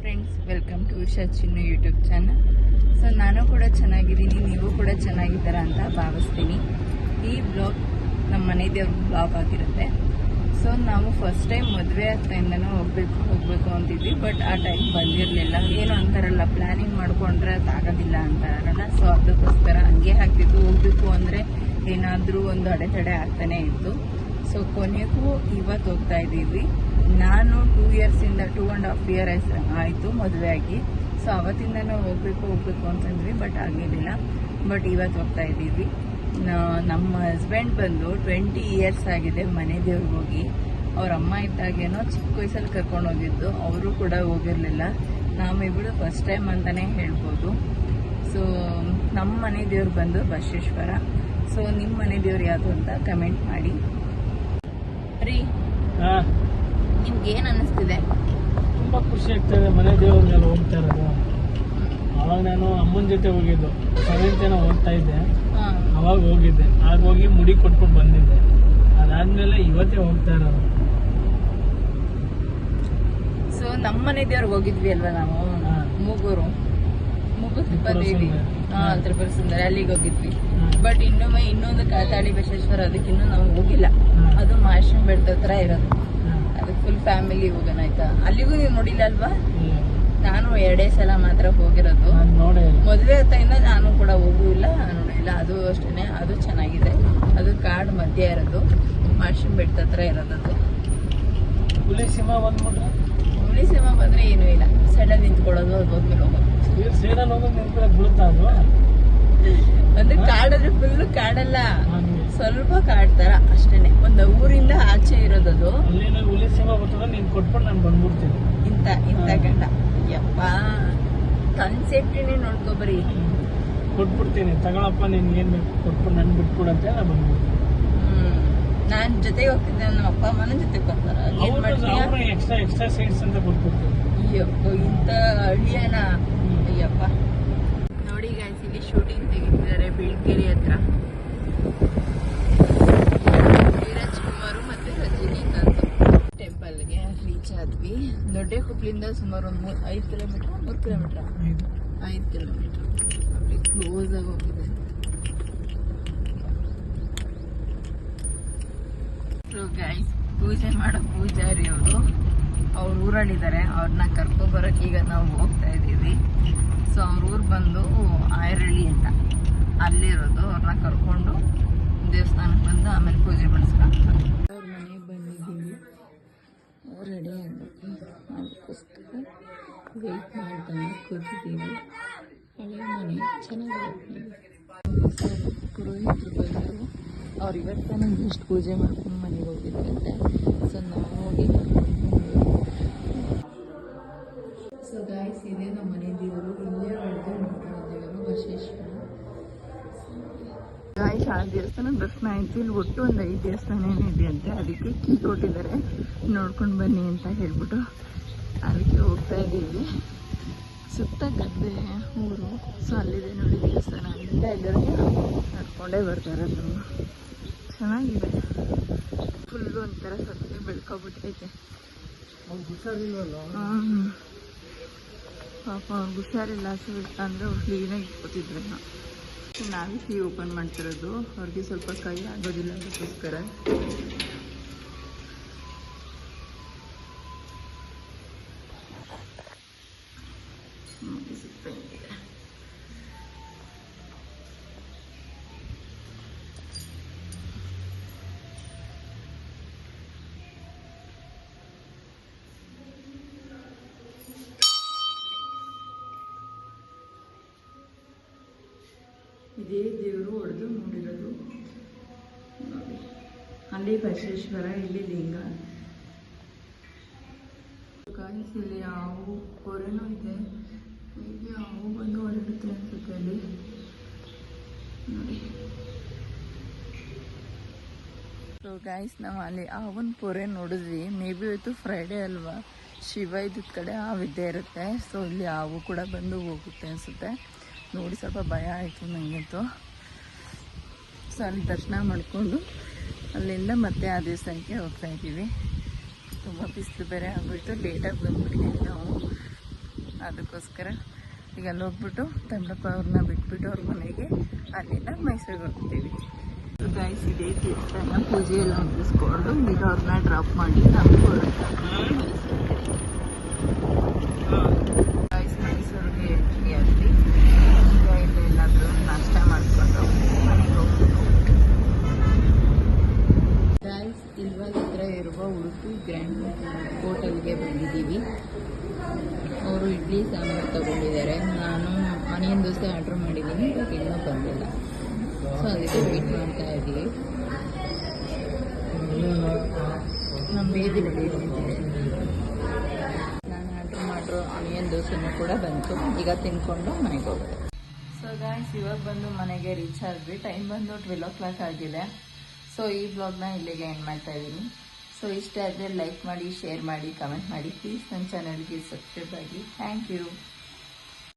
Friends welcome to Usha Chinnu YouTube channel so ನಾನು ಕೂಡ ಚೆನ್ನಾಗಿದ್ದೀನಿ, ನೀವು ಕೂಡ ಚೆನ್ನಾಗಿದ್ದೀರಾ ಅಂತ ಭಾವಿಸ್ತೀನಿ. ಈ ಬ್ಲಾಗ್ ನಮ್ಮ ಮನೆ ದೇವ್ರ ಬ್ಲಾಗ್ ಆಗಿರುತ್ತೆ. ಸೊ ನಾವು ಫಸ್ಟ್ ಟೈಮ್ ಮದುವೆ ಆಗ್ತಾಯಿಂದನೂ ಹೋಗ್ಬೇಕು ಹೋಗ್ಬೇಕು ಅಂತಿದ್ವಿ ಬಟ್ ಆ ಟೈಮ್ ಬಂದಿರಲಿಲ್ಲ. ಏನು ಅಂತಾರಲ್ಲ ಪ್ಲ್ಯಾನಿಂಗ್ ಮಾಡಿಕೊಂಡ್ರೆ ಅದಾಗೋದಿಲ್ಲ ಅಂತಾರಲ್ಲ ಸೊ ಅದಕ್ಕೋಸ್ಕರ ಹಂಗೆ ಹಾಕ್ತಿದ್ದು ಹೋಗ್ಬೇಕು ಅಂದರೆ ಏನಾದರೂ ಒಂದು ಅಡೆತಡೆ ಆಗ್ತಾನೆ ಇತ್ತು. ಸೊ ಕೊನೆಗೂ ಇವತ್ತು ಹೋಗ್ತಾ ಇದ್ದೀವಿ. ನಾನು ಟೂ ಇಯರ್ಸಿಂದ ಟೂ ಆ್ಯಂಡ್ ಹಾಫ್ ಇಯರ್ ಆಯಿತು, ಮದುವೆ ಆಗಿ. ಸೊ ಅವತ್ತಿಂದನೂ ಹೋಗ್ಬೇಕು ಹೋಗ್ಬೇಕು ಅಂತಂದ್ವಿ ಬಟ್ ಆಗಿರಲಿಲ್ಲ ಬಟ್ ಇವತ್ತು ಹೋಗ್ತಾ ಇದ್ದೀವಿ. ನಮ್ಮ ಹಸ್ಬೆಂಡ್ ಬಂದು ಟ್ವೆಂಟಿ ಇಯರ್ಸ್ ಆಗಿದೆ ಮನೆ ದೇವ್ರಿಗೆ ಹೋಗಿ. ಅವ್ರ ಅಮ್ಮ ಇದ್ದಾಗೇನೋ ಚಿಕ್ಕ ವಯಸ್ಸಲ್ಲಿ ಕರ್ಕೊಂಡು ಹೋಗಿದ್ದು. ಅವರು ಕೂಡ ಹೋಗಿರಲಿಲ್ಲ. ನಾವಿಬ್ಬರು ಫಸ್ಟ್ ಟೈಮ್ ಅಂತಲೇ ಹೇಳ್ಬೋದು. ಸೊ ನಮ್ಮ ಮನೆ ದೇವ್ರು ಬಂದು ಬಸವೇಶ್ವರ. ಸೊ ನಿಮ್ಮ ಮನೆ ದೇವ್ರು ಯಾವುದು ಅಂತ ಕಮೆಂಟ್ ಮಾಡಿ. ರೀ ನಿಮ್ಗೆ ಏನ್ ಅನ್ನಿಸ್ತಿದೆ ತುಂಬಾ ಖುಷಿ ಆಗ್ತದೆ ಮನೆ ದೇವ್ರ ಮೇಲೆ ಹೋಗ್ತಾ ಇರೋದು. ಅವಾಗ ನಾನು ಅಮ್ಮನ ಜೊತೆ ಹೋಗಿದ್ದು. ಸೆವೆಂತ್ ಏನೋ ಓದ್ತಾ ಇದ್ದೆ. ಅವಾಗ ಹೋಗಿದ್ದೆ. ಆಗ ಹೋಗಿ ಮುಡಿ ಕೊಟ್ಕೊಂಡು ಬಂದಿದ್ದೆ. ಅದಾದ್ಮೇಲೆ ಇವತ್ತೇ ಹೋಗ್ತಾ ಇರೋದು. ಸೊ ನಮ್ಮ ಮನೆ ದೇವ್ರಿಗೆ ಹೋಗಿದ್ವಿ ಅಲ್ವಾ ನಾವು. ಮೂಗೂರು. ಮೂಗೂರು. ಹಾ ಹಾ. ತ್ರಿಪುರ ಸುಂದರಿ. ಅಲ್ಲಿಗೆ ಹೋಗಿದ್ವಿ. ಬಟ್ ಇನ್ನೊಮ್ಮೆ ಇನ್ನೊಂದು ಕಾತಾಳಿ ಬಸವೇಶ್ವರ ಅದಕ್ಕಿನ್ನೂ ನಾವು ಹೋಗಿಲ್ಲ. ಅದು ಮಾಶನ್ ಬೆಟ್ಟದ ಹತ್ರ ಇರೋದು. ಫುಲ್ ಫ್ಯಾಮಿಲಿ ಹೋಗೋಣ ಆಯ್ತಾ? ಅಲ್ಲಿಗೂ ನೀವು ನೋಡಿಲ್ಲ ಅಲ್ವಾ ನಾನು ಎರಡೇ ಸಲ ಮಾತ್ರ ಹೋಗಿರೋದು. ಮದುವೆ ಹೊತ್ತಿಂದ ನಾನು ಕೂಡ ಹೋಗುವಿಲ್ಲ ನೋಡಿಲ್ಲ ಅದು ಅಷ್ಟೇ ಅದು ಚೆನ್ನಾಗಿದೆ. ಅದು ಕಾಡು ಮಧ್ಯ ಇರೋದು. ಮಾಶನ್ ಬೆಟ್ಟದ ಹತ್ರ ಇರೋದದು. ಹುಲಿ ಸಿಂಹ ಬಂದ್ಬಿಟ್ರೆ? ಹುಲಿ ಸಿಂಹ ಬಂದ್ರೆ ಏನೂ ಇಲ್ಲ. ಸೈಡಲ್ಲಿ ನಿಂತ್ಕೊಳ್ಳೋದು ಅದು ಹೋದ್ಮೇಲೆ ಹೋಗೋದು. ಅಂದ್ರೆ ಕಾಡಲ್ಲಿ ಫುಲ್ ಕಾಡಲ್ಲ. ಹಂಗೆ. ಸ್ವಲ್ಪ ಕಾಡ್ತಾರ ಅಷ್ಟೇನೆ. ಒಂದು ಊರಿಂದ ಆಚೆ ಇರೋದದು. ಹುಲಿ ಸಿಂಹ ಬರ್ತದ ನೀನ್ ಕೊಟ್ಬಿಟ್ಟು ನಾನು ಬಂದ್ಬಿಡ್ತೀನಿ. ಇಂತ ಇಂತ ಗಂಡ. ಯಪ್ಪ ತನ್ ಸೇಫ್ಟಿನೇ ನೋಡ್ಕೊಬರಿ ಕೊಟ್ಬಿಡ್ತೀನಿ ತಗೊಳಪ್ಪ ನೀನ್ ಏನ್ ಬೇಕು ಕೊಟ್ಬಿಟ್ಟು ನನ್ ಬಿಟ್ಬಿಡಂತ ನಾನು ಬಂದ್ಬಿಡ್ತೀನಿ. ನಾನ್ ಜೊತೆಗೆ ಹೋಗ್ತಿದ್ದೆ ನಮ್ಮ ಅಪ್ಪ ಅಮ್ಮನ ಜೊತೆಗೆ ಬರ್ತಾರ ಏನ್ ಮಾಡ್ತೀನಿ ಎಕ್ಸ್ಟ್ರಾ ಎಕ್ಸ್ಟ್ರಾ ಸೈಡ್ಸ್ ಅಂತ ಕೊಟ್ಬಿಡ್ತೀನಿ. ಅಯ್ಯಪ್ಪ ಇಂತ ಹಳ್ಳಿಯನ? ಅಯ್ಯಪ್ಪ. ನೋಡಿ ಗಾಯ್ಸ್ ಇಲ್ಲಿ ಶೂಟಿಂಗ್ ತೆಗಿತಿದ್ದಾರೆ ಬೆಳ್ಕೆರೆ ಹತ್ರ. ರೀಚ್ ಆದ್ವಿ ದೊಡ್ಡ ಹುಬ್ಳಿಂದ ಸುಮಾರು ಒಂದು ಮೂರು ಐದು ಕಿಲೋಮೀಟರ್, ಮೂರು ಕಿಲೋಮೀಟರ್. ಐದು ಕಿಲೋಮೀಟರ್. ಅಲ್ಲಿ ಕ್ಲೋಸ್ ಆಗಿ ಹೋಗಿದೆ. ಪೂಜೆ ಮಾಡೋ ಪೂಜಾರಿ ಅವರು ಅವ್ರ ಊರಲ್ಲಿದ್ದಾರೆ ಅವ್ರನ್ನ ಕರ್ಕೊಬರಕ್ಕೆ ಈಗ ನಾವು ಹೋಗ್ತಾ ಇದ್ದೀವಿ. ಸೊ ಅವ್ರ ಊರು ಬಂದು ಆಯರಳ್ಳಿ ಅಂತ. ಅಲ್ಲಿರೋದು ಅವ್ರನ್ನ ಕರ್ಕೊಂಡು ದೇವಸ್ಥಾನಕ್ಕೆ ಬಂದು ಆಮೇಲೆ ಪೂಜೆ ಮಾಡಿಸ್ಕೊಂಡು ರೆಡಿ ಆಗಬೇಕು ಅದಕ್ಕೋಸ್ಕರ ವೆಯ್ಟ್ ಮಾಡ್ತಾನೆ ಕೂತಿದ್ದೀವಿ. ಹಳೆ ಮನೆ ಚೆನ್ನಾಗಿರುತ್ತೆ ಪುರೋಹಿತರು ಬಂದರು. ಅವ್ರು ಇವತ್ತಾನ ಜಸ್ಟ್ ಪೂಜೆ ಮಾಡ್ಕೊಂಡು ಮನೆಗೆ ಹೋಗಿದ್ರಂತೆ. ಸೊ ನಾವು ಹೋಗಿ ಸೊ ಗಾಯ್ಸ್ ಇದೆ ನಮ್ಮ ಮನೆ ದೇವರು. ಇಲ್ಲೇ ಹೊಡೆದು ನೋಡಿರೋ ದೇವರು ಗಾಯ್ಸ್ ಆ ದೇವಸ್ಥಾನ ದರ್ಶನ ಆಯ್ತು ಇಲ್ಲಿ ಒಟ್ಟು ಒಂದು ಐದು ದೇವಸ್ಥಾನ ಏನಿದೆ ಅಂತೆ ಅದಕ್ಕೆ ಕೀ ಕೊಟ್ಟಿದ್ದಾರೆ. ನೋಡ್ಕೊಂಡು ಬನ್ನಿ ಅಂತ ಹೇಳ್ಬಿಟ್ಟು ಅದಕ್ಕೆ ಹೋಗ್ತಾ ಇದ್ದೀವಿ. ಸುತ್ತ ಗದ್ದೆ ಊರು ಸೊ ಅಲ್ಲಿದೆ ನೋಡಿ ದೇವಸ್ಥಾನ ಅಲ್ಲಿಂದ ಎಲ್ಲರಿಗೆ ನಡ್ಕೊಂಡೇ ಬರ್ತಾರೆ ನಾವು ಚೆನ್ನಾಗಿದೆ. ಫುಲ್ಲು ಒಂಥರ ಸತ್ತಿ ಬೆಳ್ಕೊಬಿಟ್ಟೈತೆ. ಪಾಪ ಅವ್ರಿಗೆ ಹುಷಾರಿಲ್ಲ ಹಸಿವಿಲ್ಲ ಅಂದರೆ ಅವ್ರು ಕ್ಲೀನಾಗಿ ಇಟ್ಕೊತಿದ್ರು ನಾವೇ ಕೀ ಓಪನ್ ಮಾಡ್ತಿರೋದು ಅವ್ರಿಗೆ ಸ್ವಲ್ಪ ಕೈ ಆಗೋದಿಲ್ಲ ಅದಕ್ಕೋಸ್ಕರ ನೋಡಿ ಇದೇ ದೇವರು ಹೊಡೆದು ನೋಡಿರೋದು. ನೋಡಿ ಅಲ್ಲಿ ಬಸವೇಶ್ವರ, ಇಲ್ಲಿ ಲಿಂಗ. ಇಲ್ಲಿ ಹಾವು ಕೊರೆನೂ ಇದೆ. ಇಲ್ಲಿ ಹಾವು ಬಂದು ಹೊರಡುತ್ತೆ ಅನ್ಸುತ್ತೆ ಅಲ್ಲಿ. ನೋಡಿ. ಸೊ ಗಾಯ್ಸ್ ನಾವು ಅಲ್ಲಿ ಹಾವನ್ ಪೊರೆ ನೋಡಿದ್ವಿ. ಮೇ ಬಿ ಇವತ್ತು ಫ್ರೈಡೇ ಅಲ್ವಾ? ಶಿವ ಇದ್ದ ಕಡೆ ಹಾವಿದ್ದೇ ಇರುತ್ತೆ. ಸೊ ಇಲ್ಲಿ ಹಾವು ಕೂಡ ಬಂದು ಹೋಗುತ್ತೆ ಅನಿಸುತ್ತೆ. ನೋಡಿ ಸ್ವಲ್ಪ ಭಯ ಆಯಿತು ನನಗಂತೂ ಸೊ ಅಲ್ಲಿ ದರ್ಶನ ಮಾಡಿಕೊಂಡು ಅಲ್ಲಿಂದ ಮತ್ತೆ ಆ ದೇವಸ್ಥಾನಕ್ಕೆ ಹೋಗ್ತಾ ಇದ್ದೀವಿ. ತುಂಬ ಬಿಸಿಲು ಬೇರೆ ಆಗಿಬಿಟ್ಟು ಲೇಟಾಗಿ ಬಂದ್ಬಿಟ್ಟಿದ್ದೀವಿ ನಾವು. ಅದಕ್ಕೋಸ್ಕರ ಈಗ ಅಲ್ಲಿ ಹೋಗ್ಬಿಟ್ಟು ತಂಡಪ್ಪ ಅವ್ರನ್ನ ಬಿಟ್ಬಿಟ್ಟು ಅವ್ರ ಮನೆಗೆ ಅಲ್ಲಿಂದ ಮೈಸೂರಿಗೆ ಹೋಗ್ತೀವಿ. ಗಾಯ್ಸ್ ಇದೇ ಪೂಜೆ ಎಲ್ಲ ಮುಗಿಸ್ಕೊಂಡು ಅವ್ರನ್ನ ಡ್ರಾಪ್ ಮಾಡಿ ನಾವು ಗಾಯ್ಸ್ ಮೈಸೂರಿಗೆ ಎಂಟ್ರಿ ಆಗಲಿ ಈಗ ಇಲ್ಲಿ ಎಲ್ಲಾದರೂ ನಾಷ್ಟ ಮಾಡಿಕೊಂಡು ಮನೆಗೆ ಹೋಗ್ಬೇಕು ಗಾಯ್ಸ್ ಇಲ್ವಾಗ ಹತ್ರ ಇರುವ ಉಡುಪಿ ಗ್ರ್ಯಾಂಡ್ ಹೋಟೆಲ್ಗೆ ಬಂದಿದ್ದೀವಿ ಅವರು ಇಡ್ಲಿ, ಸಾಂಬಾರು ತಗೊಂಡಿದ್ದಾರೆ. ನಾನು ಆನಿಯನ್ ದೋಸೆ ಆರ್ಡ್ರ್ ಮಾಡಿದ್ದೀನಿ, ಬಟ್ ಇನ್ನೂ ಬಂದಿಲ್ಲ. ಸೊ ಅದಕ್ಕೆ ವೆಯ್ಟ್ ಮಾಡ್ತಾ ಇದ್ದೀವಿ. ನಮ್ಮ ನಾನು ಆರ್ಡ್ರ್ ಮಾಡಿರೋ ಆನಿಯನ್ ದೋಸೆನೂ ಕೂಡ ಬಂತು. ಈಗ ತಿನ್ಕೊಂಡು ಮನೆಗೆ ಹೋಗೋದು ಸೊ ಗಾಯ್ಸ್ ಇವಾಗ ಬಂದು ಮನೆಗೆ ರೀಚ್ ಆದ್ವಿ. ಟೈಮ್ ಬಂದು ಟ್ವೆಲ್ ಓ ಕ್ಲಾಕ್ ಆಗಿದೆ. ಸೊ ಈ ಬ್ಲಾಗ್ನ ಇಲ್ಲಿಗೆ ಎಂಡ್ ಮಾಡ್ತಾ ಇದ್ದೀನಿ. ಸೊ ಇಷ್ಟ ಆದರೆ ಲೈಕ್ ಮಾಡಿ ಶೇರ್ ಮಾಡಿ ಕಮೆಂಟ್ ಮಾಡಿ. ಪ್ಲೀಸ್ ನನ್ನ ಚಾನಲ್ಗೆ ಸಬ್ಸ್ಕ್ರೈಬ್ ಆಗಿ. Thank you